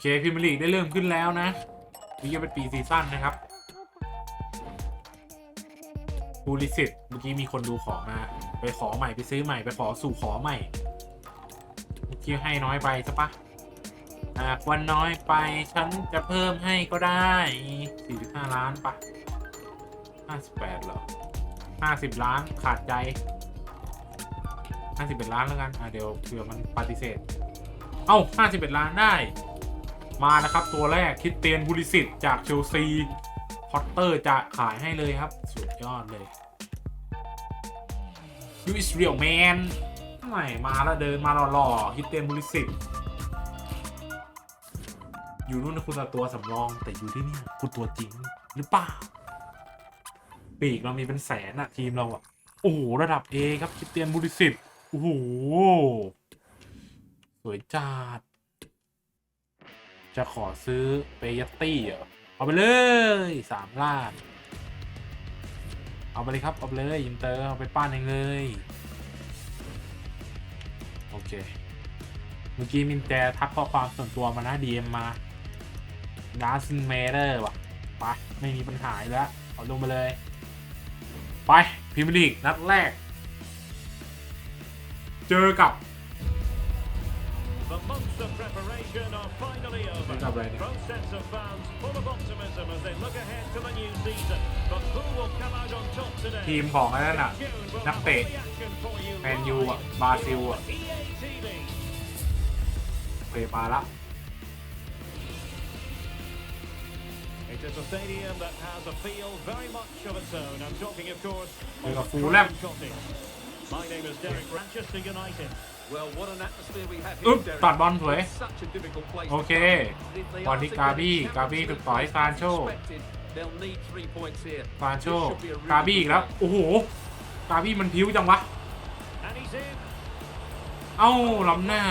เคพิมพ์ลีกได้เริ่มขึ้นแล้วนะ นี่จะเป็นปี ซีซั่นนะครับบูริสิตเมื่อกี้มีคนดูของมา ไปขอใหม่ไปซื้อใหม่ไปขอสู่ขอใหม่เมื่อกี้ให้น้อยไปใช่ปะหากวันน้อยไปฉันจะเพิ่มให้ก็ได้ 45 ล้านปะ58 เหรอ 50 ล้านขาดใจ 51 ล้านแล้วกัน อ่าเดี๋ยวเผื่อมันปฏิเสธ เอ้า 51 ล้านได้มานะครับ ตัวแรกคิดเตียนบูลิสิตจากเชลซีพอตเตอร์จะขายให้เลยครับสุดยอดเลยยูอิสเรียลแมนทไมมาแล้วเดินมาหล่อๆคิดเตียนบูลิสิตอยู่นู่นนะคุณตัวสำรองแต่อยู่ที่นี่คุณตัวจริง หรือเปล่าปีกเรามีเป็นแสนอะทีมเราอะโอ้โห ระดับ A ครับคิดเตียนบูริสิตโอ้โหสวยจัดจะขอซื้อ เปยตี้เหรอเอาไปเลยสามล้าน เอาไปเลยครับเอาไปเลยอินเตอร์เอาไปป้านเองเลย โอเคเมื่อกี้มินแต่ทักข้อความส่วนตัวมานะดีเอ็มมาดาร์ซินเมเดอร์ว่ะ ไป ไม่มีปัญหาแล้ว เอาลงมาเลย ไปพิมพ์ลีกนัดแรก เจอกับ The months of preparation are finally over. Both sets of fans full of optimism as they look ahead to the new season. But who will come out on top today? ทีมของนั่นน่ะนักเตะแมนยูอ่ะบราซิลอ่ะเปมาละ It is a stadium that has a feel very much of its own. I'm talking, of course, of Fulham. My name is Derek Manchester United. อึ๊บตัดบอลสวยโอเคบอลที่กาบี้กาบี้ถูกต่อยซานโชซานโช กาบี้อีกแล้ว โอ้โห กาบี้มันพิ้วจังวะ เอ้า ล้ำหน้า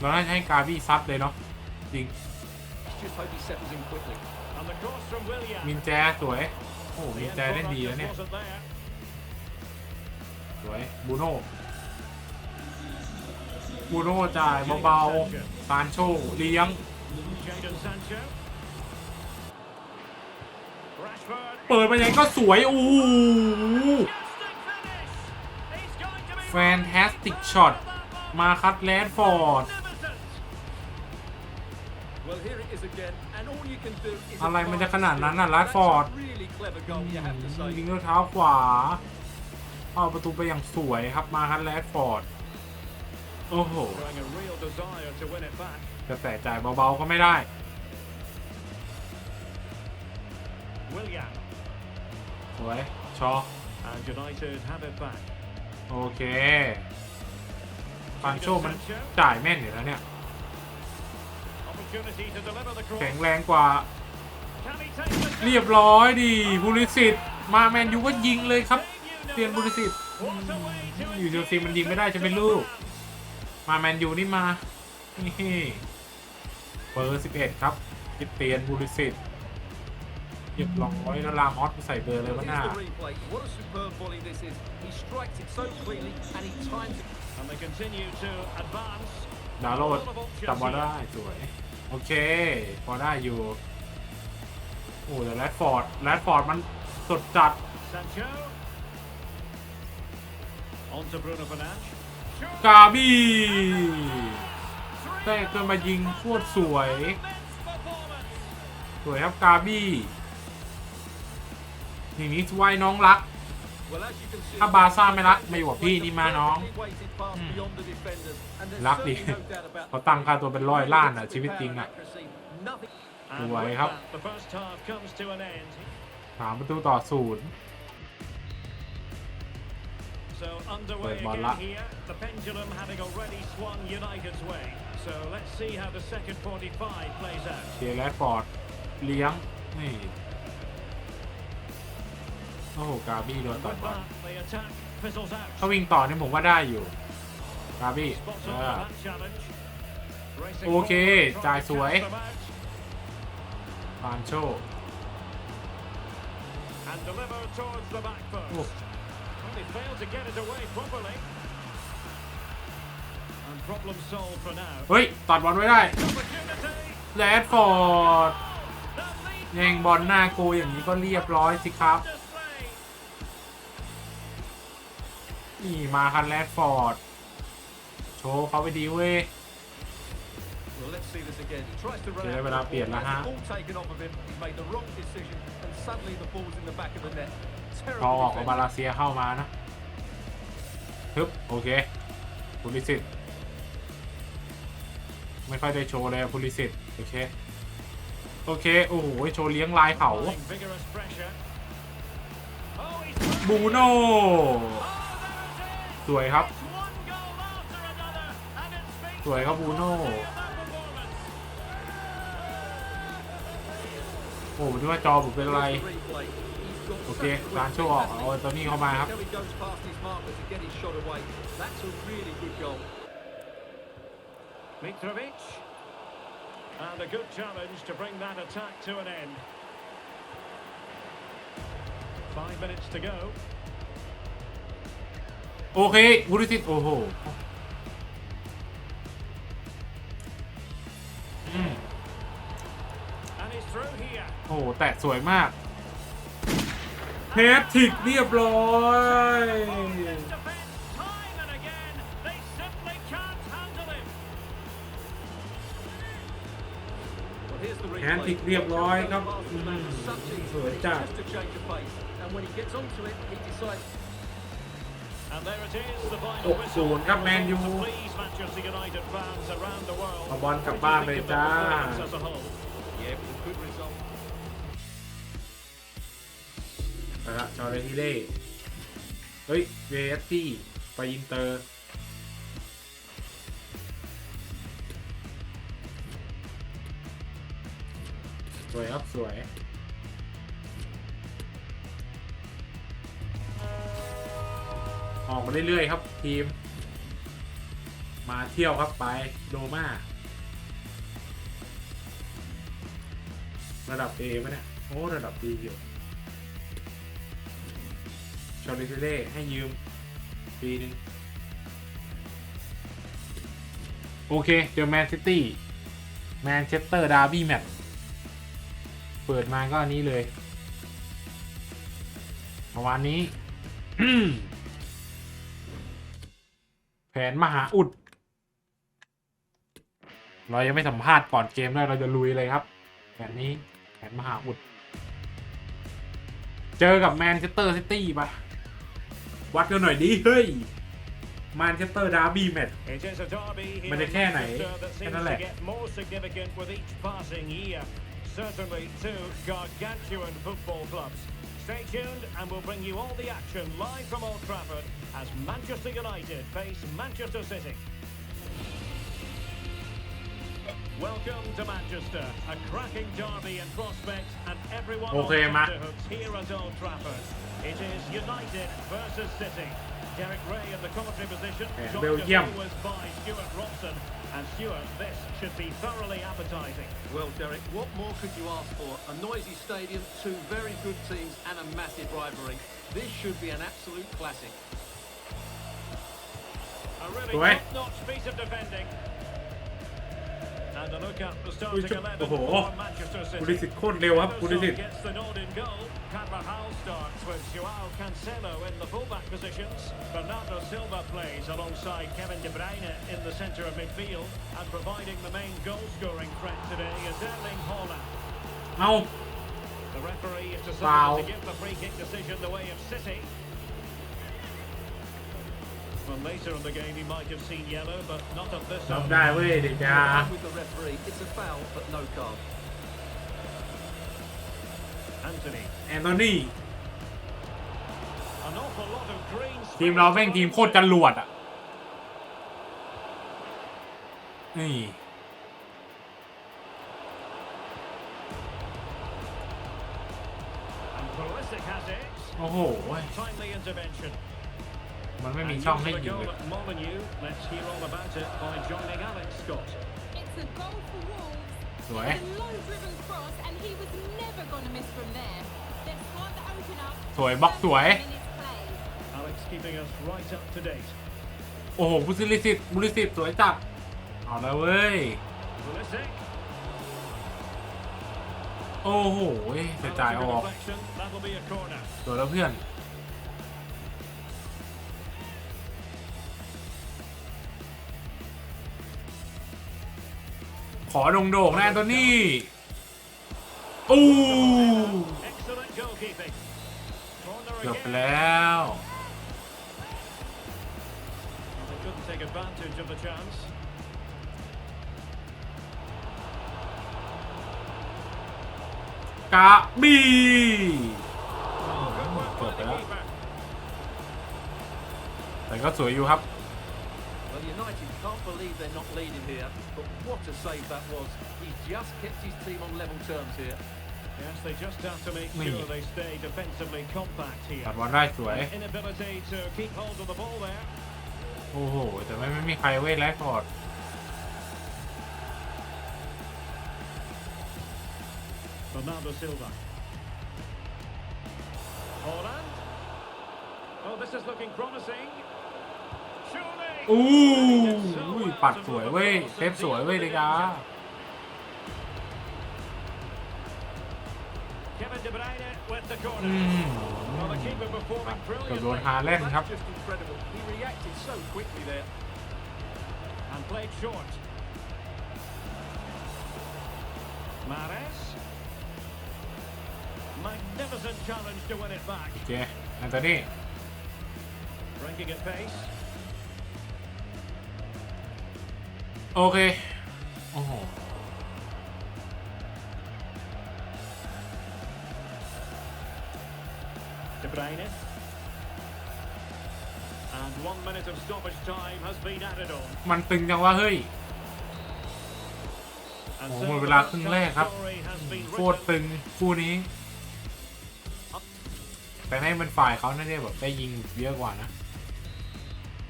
เราน้าให้กาบี้ซัดเลยเนาะ จริงมินแจสวย โอ้มินแจเล่นดีแล้วเนี่ยสวย บูโน่บูโน่จ่าย เบาๆซานโชเลี้ยง เปิดไปยังก็สวยออ้แฟนแทสติกช็อต มาคัดแลนฟอร์ดอะไรมันจะขนาดนั้นน่ะลัดฟอร์ดยิงด้วยเท้าขวาเข้าประตูไปอย่างสวยครับมาฮันแรดฟอร์ด โอ้โหจะแสจ่ใจเบาๆก็ไม่ได้สวยชอโอเคฟันโชมัน จ่ายแม่น อยู่ แล้ว เนี่ย แข็งแรงกว่า เรียบร้อยดีบุริสิตมา แมนยูก็ยิงเลยครับเตียนบุริสิตอยู่เชลซีมันยิงไม่ได้จะเป็นลูก มาแมนยูนี่มาเบอร์สิบเอ็ดครับคิดเตียนบุริสิตเบลองร้อยแล้วลามอสใส่เบอร์เลยวะหน้าดาวโรดจับบอลได้สวยโอเคพอได้อยู่โอ้แต่แรดฟอร์ดแรดฟอร์ดมันสดจัดกาบีแได้เกินมายิงโคตรสวย สวยครับกาบีทีนี้ไว้น้องรักถ้าบาซ่าไม่รักไม่หัวพี่นี่มาน้องรักดิเขาตั้งค่าตัวเป็นร้อยล้านอ่ะ ชีวิตจริงอ่ะ สวยครับสามประตูต่อศูนย์เปิดบอลละเคแรดฟอร์ดเลี้ยงนี่โอ้โหกาบี้โดนต่อบอลถ้าวิ่งต่อเนี่ยผมว่าได้อยู่กาบี้โอเค จ่ายสวยฟานโชโอ้เฮ้ยตัดบอลไว้ได้แรดฟอร์ดยิงบอลหน้ากูอย่างนี้ก็เรียบร้อยสิครับนี่มาคันแรดฟอร์ดโชว์เขาไปดีเว้ยเจอเวลาเปลี่ยนแล้วฮะพอออกมาลาเซียเข้ามานะฮึบโอเคพูลิสิตไม่ค่อยได้โชว์เลยพูลิสิตโอเคโอเค โอ้โห โชว์เลี้ยงลายเขาบูโน่สวยครับ สวยครับบูโน่โอ้ผมคิดว่าจอผมเป็นอะไรโอเคลานโชว์ออกเอาตอนนี้เข้ามาครับ Mitrovic and a good challenge to bring that attack to an end five minutes to go โอเควุฒิสิทธิ์โอ้โหโอ้โหแตะสวยมากแฮดทิกเรียบร้อยแฮนติกเรียบร้อยครับสวยจัดตกศูนย์ครับแมนยูเอาบอลกลับบ้านเลยจ้าไปละจอร์เดนฮิเล่เฮ้ย เวสตี้ ไป อินเตอร์ สวยครับสวย ออกมาเรื่อยๆ ครับ ทีม มาเที่ยวครับไปโดมาระดับ A ไหมเนี่ย โอ้ ระดับ B อยู่อเบเชเล่ให้ยืมปีนึงโอเคเจอแมนซิตี้ แมนเชสเตอร์ดาร์บี้แมตช์เปิดมาก็อันนี้เลย ประมาณนี้ แผนมหาอุดเรายังไม่สัมภาษณ์ก่อนเกมด้ยเราจะลุยเลยครับ แผนนี้แผนมหาอุด เจอกับแมนเชสเตอร์ซิตี้ปะวัดกันหน่อยดิเฮ้ยมานเชสเตอร์ดาร์บี้แมตช์มันจะแค่ไหนแค่นั้นแหละ certainly two gargantuan football clubs. Stay tuned and we'll bring you all the action live from Old Trafford as Manchester United face Manchester City. Welcome to Manchester, a cracking derby in prospect and everyone okay, on it is United versus City. Derek Ray in the commentary position. Yeah, Belgium. was by Stuart Robson. And Stuart, this should be thoroughly appetising. Well, Derek, what more could you ask for? A noisy stadium, two very good teams and a massive rivalry. This should be an absolute classic. A really top-notch piece of defending. โอ้โหกุลิสิตโคตรเร็วครับกุลิสิตเอาเปล่า From later in the game, he might have seen yellow, but not at this. รับได้เว้ยเด็กจ้า With the referee, it's a foul, but no card. Anthony, แอนโทนี an awful lot of green. ทีมเราแม่งทีมโคตรจรวดอ่ะนี่ And Pulisic has it. โอ้โห Timely intervention. มันไม่มีช่องให้ยิงเลยสวย สวยบล็อกสวย โอ้โหบุริสิตบุริสิตสวยจัดเอามาเว้ย โอ้โหเสีจายออก สวยแล้วเพื่อนขอโด่งโด่งนะตอนนี่ อู้เกือบไปแล้ว กะบีเกือบแล้วแต่ก็สวยอยู่ครับ Can't believe they're not leading here, but what a save that was. He just kept his team on level terms here. Yes, they just have to make sure they stay defensively compact here. ตัดบอลได้สวย Inability to keep hold of the ball there. Oh, left or. Bernardo Silva. Holland. Oh, this is looking promising. Surely. อู้หปัดสวยเว้ยเซฟสวยเว้ยเลยกาอืก็โดนฮาเล่นครับโอเคอันตอนนี้โอเคโอ้โหเดบรายเน And one minute of stoppage time has been added on. มันตึงจังว่าเฮ้ยโอ้โหหมดเวลาครึ่งแรกครับ โคตรตึง คู่นี้ แต่ให้มันฝ่ายเขาน่าแบบได้ยิงเยอะกว่านะ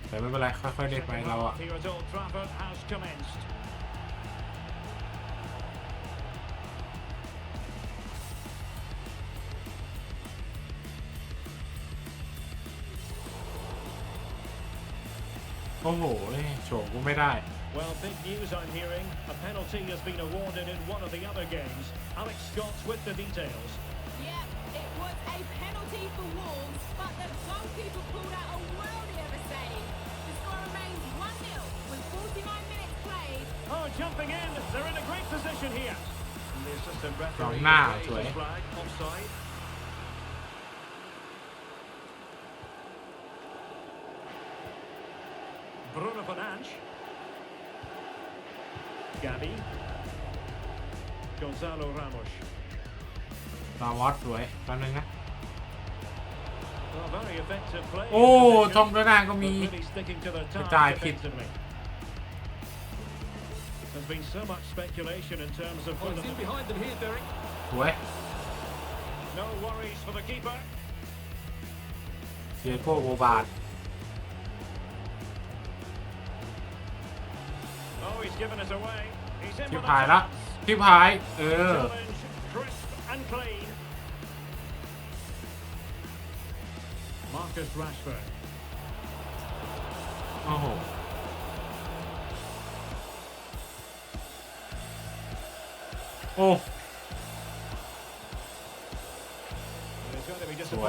แต่ไม่เป็นไรค่อยๆเล่นไปเราอะ Theodore has commenced. โอ้โหเนี่ยโฉมกูไม่ได้ Well, big news I'm hearing. A penalty has been awarded in one of the other games. Alex Scott with the details. Yep, it was a penalty for Wolves, but the goalkeeper pulled out a world Oh, jumping in. They're in a great position here. And the assistant referee. Now, flag offside. Bruno Fernandes. Gabi. Gonzalo Ramos. ตาวอดสวยแป๊บนึงนะโอ้ช่องด้านหน้าก็มีกระจายผิด there's been so much speculation in terms of. Oh, he's in behind them here, Derek. Where? No worries for the keeper. เจโก้โบบาร์ Oh, he's given it away. He's in ชิบ with หาย a ละชิบหาย challenge, crisp and clean. Marcus Rashford. โอ้โห oh. สว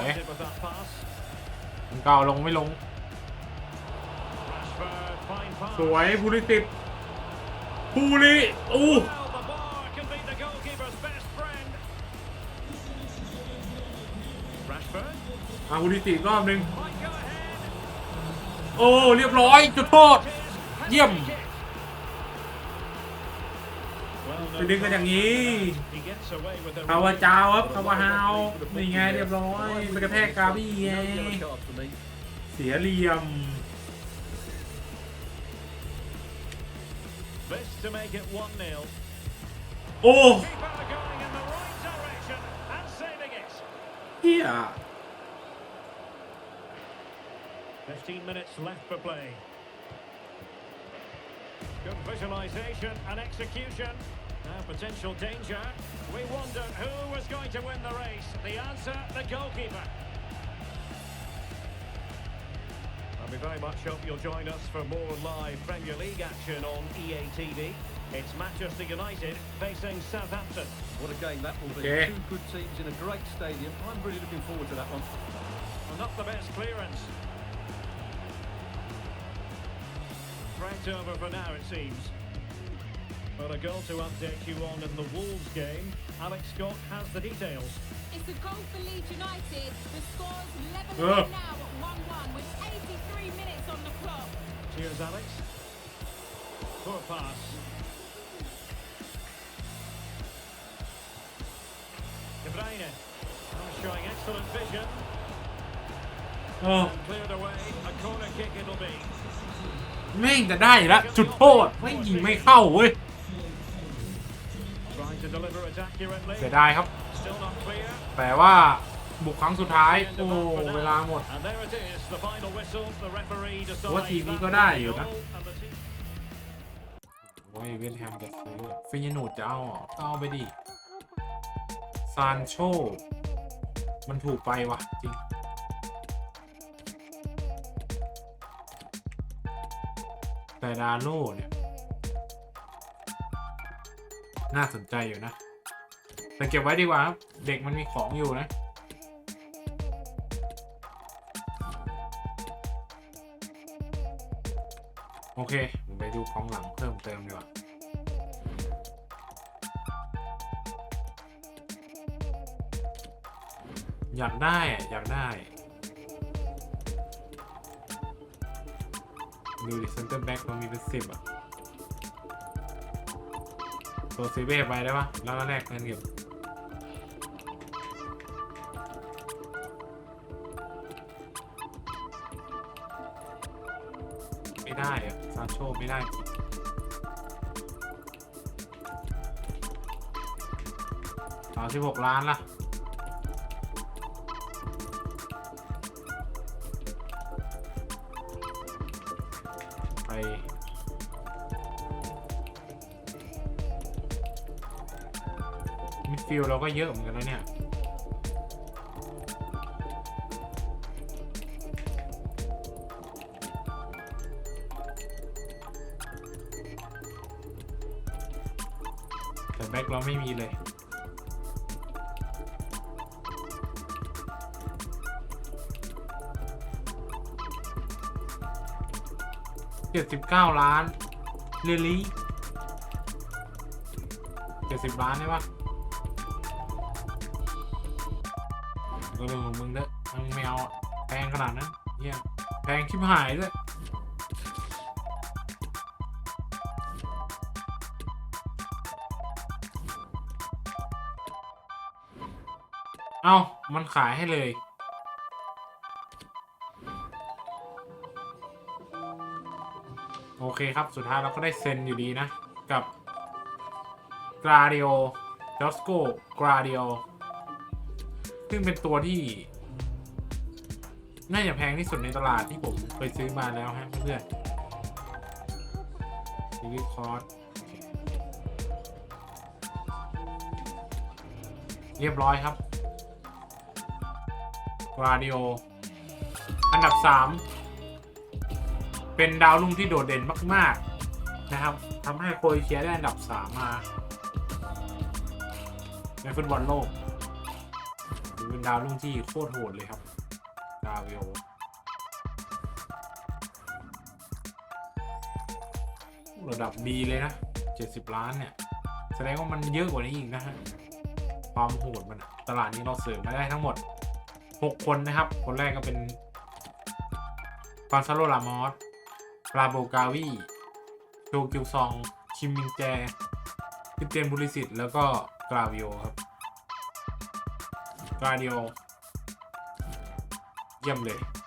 ยเก่าลงไม่ลง สวยบูริติดบูริอู้อาบูริติรอบหนึ่งโอ้เรียบร้อย จุดโทษเยี่ยมไปดึงกันอย่างนี้ เขาว่าเจ้าครับขาว่าฮาว นี่ไงเรียบร้อยไปกระแทกกาบี้ไงเสียเหลี่ยมโอ้เฮีย15 visualization and execution. potential danger. We wondered who was going to win the race. The answer, the goalkeeper. And we very much hope you'll join us for more live Premier League action on EA TV. It's Manchester United facing Southampton. What a game that will be. Two good teams in a great stadium. I'm really looking forward to that one. Well, not the best clearance. Threat over for now, it seems. For a goal to update you on in the Wolves game. Alex Scott has the details. It's a goal for Leeds United. The score's level now at 1-1 with 83 minutes on the clock. Cheers, Alex. Poor pass. De Bruyne. Showing excellent vision. Oh. Cleared away. A corner kick it'll be. แม่งจะได้แล้วจุดโทษไม่ยิงไม่เข้าเว้ยเสียดายครับ แต่ว่าบุกครั้งสุดท้าย โอ้ เวลาหมด ว่าทีมนี้ก็ได้อยู่นะโอ้ยเวนแฮม จะซื้อฟินินูดจะเอา เอาไปดิ ซานโชมันถูกไปวะจริง แต่ดาโลเนี่ยน่าสนใจอยู่นะ แต่เก็บไว้ดีกว่าครับเด็กมันมีของอยู่นะ โอเคผมไปดูของหลังเพิ่มเติมดีกว่า อยากได้ อยากได้ ดูดิเซนเตอร์แบ็กมันมีเป็นสิบอ่ะส่ซีเบไปได้ปะแล้วก็แลกเงินเก็บไม่ได้อะซาโชไม่ได้สามสิบหกล้านล่ะฟิลเราก็เยอะเหมือนกันนะเนี่ยแต่แบ็คเราไม่มีเลยเจ็ดสิบเก้าล้านเรลี่เจ็ดสิบล้านใช่ปะบหายเลยเอามันขายให้เลย โอเคครับ สุดท้ายเราก็ได้เซ็นอยู่ดีนะ กับกราเดียโอจอสโกกราเดียโอซึ่งเป็นตัวที่น่าจะแพงที่สุดในตลาดที่ผมเคยซื้อมาแล้วฮะเพื่อนรีวิวคอร์สเรียบร้อยครับกราดิโออันดับ3เป็นดาวรุ่งที่โดดเด่นมากๆ นะครับ ทำให้โคเอเชียได้อันดับ3มาในฟุตบอลโลก เป็นดาวรุ่งที่โคตรโหดเลยครับดาเโลระดับดีเลยนะ 70 ล้านเนี่ย แสดงว่ามันเยอะกว่านี้อีกนะฮะ ความโหดมันตลาดนี้เราเสริมมาได้ทั้งหมด 6 คนนะครับ คนแรกก็เป็นฟานซาโลลามอสปราโบกาวีโชกิวซอง ชิมมินแจ คิเตียนบุริสิต แล้วก็กราวิโอ ครับกราวิโอเยี่ยมเลย